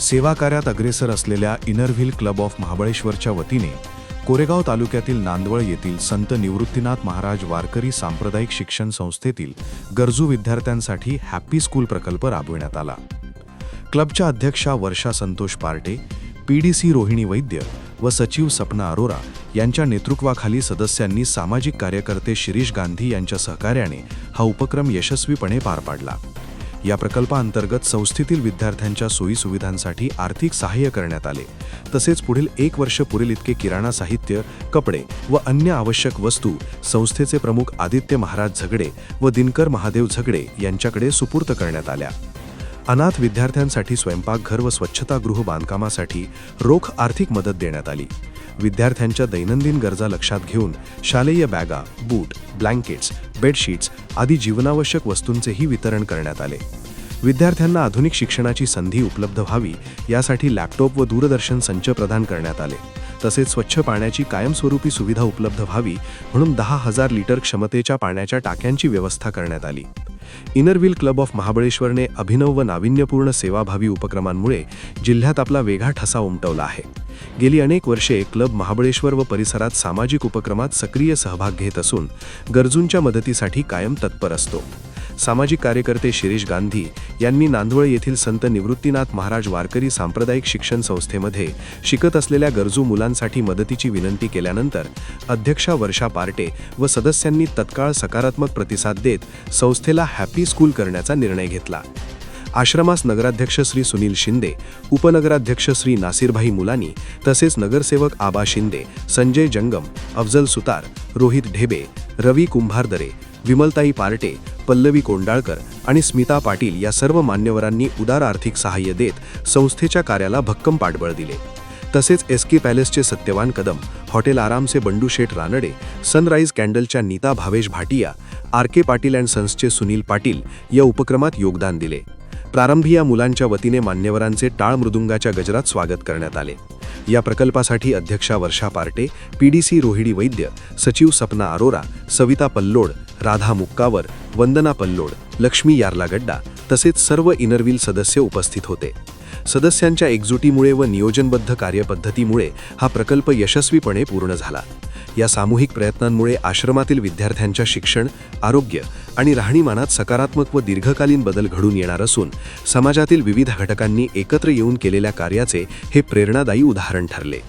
सेवाकार्यात अग्रेसर असलेल्या Inner Wheel club of महाबळेश्वरच्या वतीने कोरेगाव तालुक्यातील नांदवळ येथील संत निवृत्तीनाथ महाराज वारकरी सांप्रदायिक शिक्षण संस्थेतील गरजू विद्यार्थ्यांसाठी हॅपी स्कूल प्रकल्प राबविण्यात आला. क्लबच्या अध्यक्षा वर्षा संतोष पार्टे पीडीसी रोहिणी वैद्य व सचिव सपना अरोरा यांच्या नेतृत्वाखाली सदस्यांनी सामाजिक कार्यकर्ते शिरीष गांधी यांच्या सहकार्याने हा उपक्रम यशस्वीपणे पार पाडला. या प्रकल्पाअंतर्गत संस्थेतील विद्यार्थ्यांच्या सोयीसुविधांसाठी आर्थिक सहाय्य करण्यात आले. तसेच पुढील एक वर्ष पुरेल इतके किराणा साहित्य कपडे व अन्य आवश्यक वस्तू संस्थेचे प्रमुख आदित्य महाराज झगडे व दिनकर महादेव झगडे यांच्याकडे सुपूर्त करण्यात आल्या. अनाथ विद्यार्थ्यांसाठी स्वयंपाकघर व स्वच्छतागृह बांधकामासाठी रोख आर्थिक मदत देण्यात आली. विद्यार्थ्यांच्या दैनंदिन गरजा लक्षात घेऊन शालेय बॅगा बूट ब्लँकेट्स बेडशीट्स आदी जीवनावश्यक वस्तूंचेही वितरण करण्यात आले. विद्यार्थ्यांना आधुनिक शिक्षणाची संधी उपलब्ध व्हावी यासाठी लॅपटॉप व दूरदर्शन संच प्रदान करण्यात आले. तसेच स्वच्छ पाण्याची कायमस्वरूपी सुविधा उपलब्ध व्हावी म्हणून दहा हजार लिटर क्षमतेच्या पाण्याच्या टाक्यांची व्यवस्था करण्यात आली. इनरव्हील क्लब ऑफ महाबळेश्वरने अभिनव व नाविन्यपूर्ण सेवाभावी उपक्रमांमुळे जिल्ह्यात आपला वेगळा ठसा उमटवला आहे. गेली अनेक वर्षे क्लब महाबळेश्वर व परिसरात सामाजिक उपक्रमात सक्रिय सहभाग घेत असून गरजूंच्या मदतीसाठी कायम तत्पर असतो. सामाजिक कार्यकर्ते शिरीष गांधी यांनी नांदवळ येथील संत निवृत्तीनाथ महाराज वारकरी सांप्रदायिक शिक्षण संस्थेमध्ये शिकत असलेल्या गरजू मुलांसाठी मदतीची विनंती केल्यानंतर अध्यक्षा वर्षा पार्टे व सदस्यांनी तत्काळ सकारात्मक प्रतिसाद देत संस्थेला हॅपी स्कूल करण्याचा निर्णय घेतला. आश्रमास नगराध्यक्ष श्री सुनील शिंदे उपनगराध्यक्ष श्री नासिरभाई मुलानी तसेच नगरसेवक आबा शिंदे संजय जंगम अफजल सुतार रोहित ढेबे रवी कुंभारदरे विमलताई पार्टे पल्लवी कोंडाळकर आणि स्मिता पाटील या सर्व मान्यवरांनी उदार आर्थिक सहाय्य देत संस्थेच्या कार्याला भक्कम पाठबळ दिले. तसेच एस के पॅलेसचे सत्यवान कदम हॉटेल आरामचे Bandu Sheth Ranade sunrise कॅन्डलच्या Nita Bhavesh Bhatia R K Patil and सन्सचे Sunil Patil या उपक्रमात योगदान दिले. प्रारंभी या मुलांच्या वतीने मान्यवरांचे टाळ मृदुंगाच्या गजरात स्वागत करण्यात आले. या प्रकल्पासाठी अध्यक्षा वर्षा पार्टे पीडीसी रोहिणी वैद्य सचिव सपना अरोरा सविता पल्लोड राधा मुक्कावर वंदना पल्लोड लक्ष्मी यार्लागड्डा तसेच सर्व इनरव्हील सदस्य उपस्थित होते. सदस्यांच्या एकजुटीमुळे व नियोजनबद्ध कार्यपद्धतीमुळे हा प्रकल्प यशस्वीपणे पूर्ण झाला. या सामूहिक प्रयत्नांमुळे आश्रमातील विद्यार्थ्यांच्या शिक्षण आरोग्य आणि राहणीमानात सकारात्मक व दीर्घकालीन बदल घडून येणार असून समाजातील विविध घटकांनी एकत्र येऊन केलेल्या कार्याचे हे प्रेरणादायी उदाहरण ठरले.